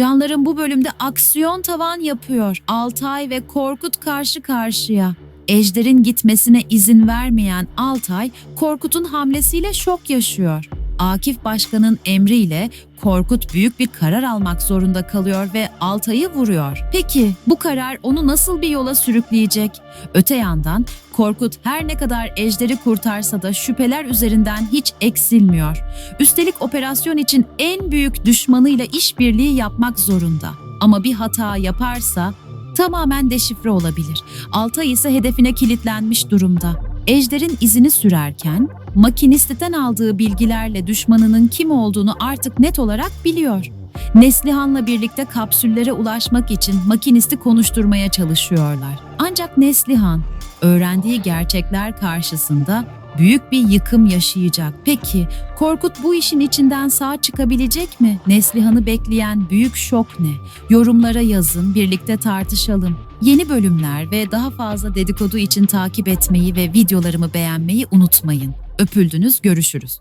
Canlarım bu bölümde aksiyon tavan yapıyor. Altay ve Korkut karşı karşıya. Ejder'in gitmesine izin vermeyen Altay, Korkut'un hamlesiyle şok yaşıyor. Akif Başkan'ın emriyle Korkut büyük bir karar almak zorunda kalıyor ve Altay'ı vuruyor. Peki bu karar onu nasıl bir yola sürükleyecek? Öte yandan Korkut her ne kadar Ejder'i kurtarsa da şüpheler üzerinden hiç eksilmiyor. Üstelik operasyon için en büyük düşmanıyla işbirliği yapmak zorunda. Ama bir hata yaparsa tamamen deşifre olabilir. Altay ise hedefine kilitlenmiş durumda. Ejder'in izini sürerken makinistiden aldığı bilgilerle düşmanının kim olduğunu artık net olarak biliyor. Neslihan'la birlikte kapsüllere ulaşmak için makinisti konuşturmaya çalışıyorlar. Ancak Neslihan öğrendiği gerçekler karşısında büyük bir yıkım yaşayacak. Peki Korkut bu işin içinden sağ çıkabilecek mi? Neslihan'ı bekleyen büyük şok ne? Yorumlara yazın, birlikte tartışalım. Yeni bölümler ve daha fazla dedikodu için takip etmeyi ve videolarımı beğenmeyi unutmayın. Öpüldünüz, görüşürüz.